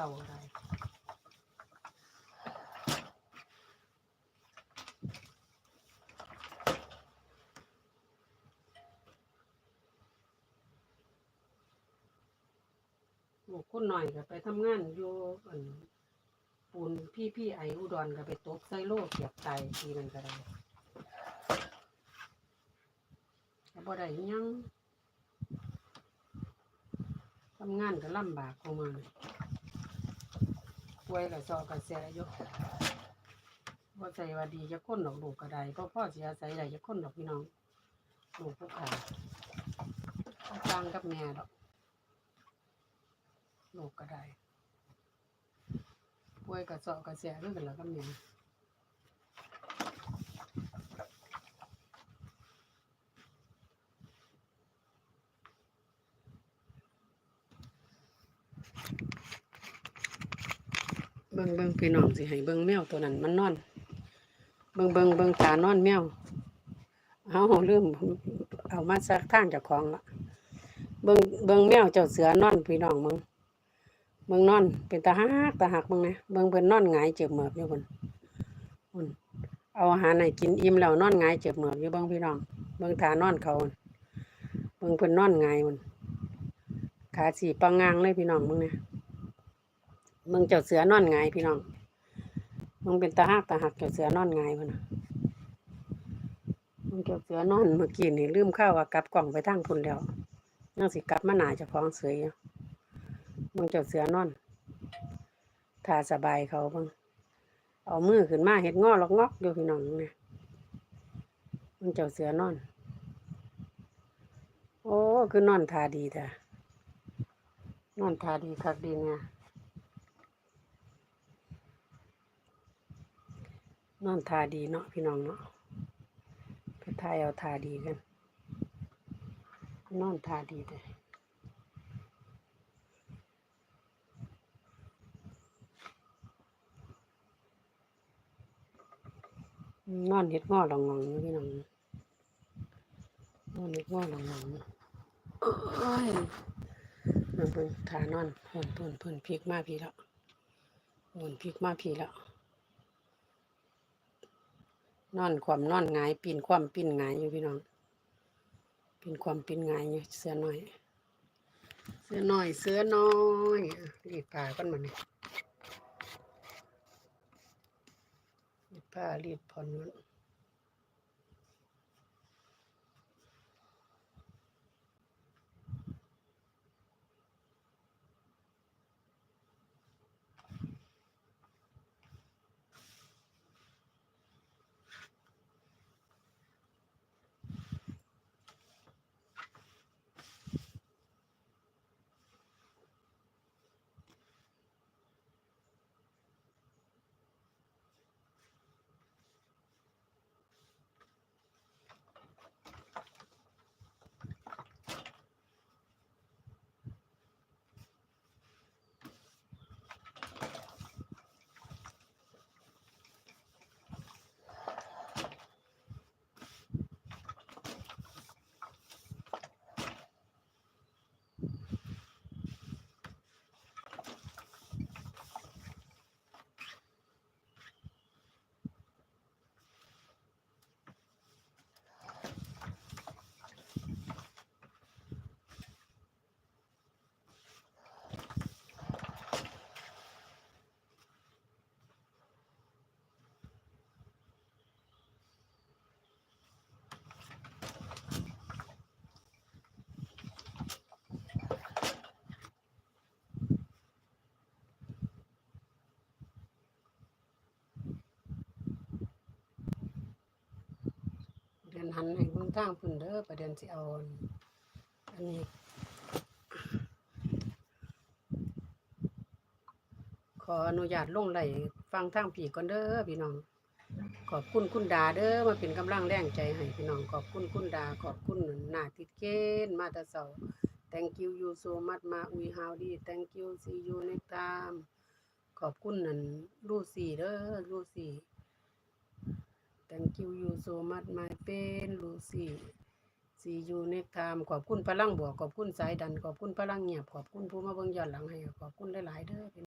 เต่าอะไรลูกคนหน่อยก็ไปทำงานอยู่อันปูนพี่พี่ไออุดรก็ไปตบไซโลเกียบไตทีมันก็ได้ก็บ่ได้ยังทำงานก็ลำบากของมัน ป่วยกับซอบก็เสียอยู่ว่าใจว่าดีจะคนดอกลูกก็ได้เพราะพ่อเสียใส่ได้จะคนดอกพี่น้องลูกผู้ขาจ้างกับแม่ดอกลูกก็ได้ป่วยก็ซอบก็เสียด้วยกันแล้วกับแม่ บิ่งเบิ่งพี่น้องสิให้เบิ่งแมวตัวนั้นมันนอน เบิ่งเบิ่งเบิ่งตานอนแมวเอาลืมเอามาซักทางเจากของละเบิ่งเบิ่งแมวเจ้าเสือนอนพี่น้องมึงเบิ่งนอน เป็นตาหักตาหักมึงนะเบิ่งเพิ่นนอนหงายเจ็บเหมือบอยู่เพิ่นพุ่นเอาอาหารให้กินอิ่มแล้วนอนหงายเจ็บเหมือบอยู่เบิ่งพี่น้อง เบิ่งทานอนเขาเบิ่งเพิ่นนอนหงายพุ่นขาสีปังงางเลยพี่น้องมึงนะ เบิ่งเจ้าเสือนอนหงพี่น้องมึงเป็นตาหักตาหักเจ้าเสือนอนหงายพุ่นมันเก็บเสือนอนเมื่อกี้นี่ลืมข้าวว่ากลับกล่องไปทางพุ่นแล้วยังสิกลับมาหนาจะฟ้องเสืออยู่มันเจ้าเสือนอนถ้าสบายเขาบ้างเอามือขึ้นมาเห็ดงอลอกงอกอยู่พี่น้องเนี่ยมันเจ้าเสือนอน โอ้คือนอนทาดีแต่นอนทาดีคักดีเนี่ย นอนทาดีเนาะพี่น้องเนาะไปทายเอาทาดีกัน นอนทาดีเลยนอนเห็ดงอหลงงองพี่น้องนอนเห็ดงอหลงงองอยู่โอ้ยมันเพิ่นทานอนเพิ่นเพิ่นเพิ่นพลิกมาพี่แล้วเพิ่นพลิกมาพี่แล้ว นอนความนอนงายปีนความปีนงายอยู่พี่น้องปีนความปีนงายอยู่เสื้อน้อย เสื้อน้อยเสื้อน้อยอะรีบผ้ากันมาเนี่ยรีบผ้ารีบผ่อนมันเดือนหัน ให้เบิ่งทางพิ่นเด้อประเด็นสิเอาอันนี้ขออนุญาตลงไหลฟังทางผีก่อนเด้อพี่น้อง ขอบคุณคุณดาเด้อมาเป็นกำลังแรงใจให้พี่น้องขอบคุณคุณดาขอบคุณหนาติดเกณฑ์มาแตะเสา thank you you so much มาอุย how d thank you see you next time ขอบคุณนั่นลูซี่เด้อลูซี่ thank you you so much my friend Lucy see you next time ขอบคุณพลังบวกขอบคุณสายดัน ขอบคุณพลังเงียบ ขอบคุณผู้มาเบิ่งย้อนหลังให้ ขอบคุณหลาย ๆ เด้อ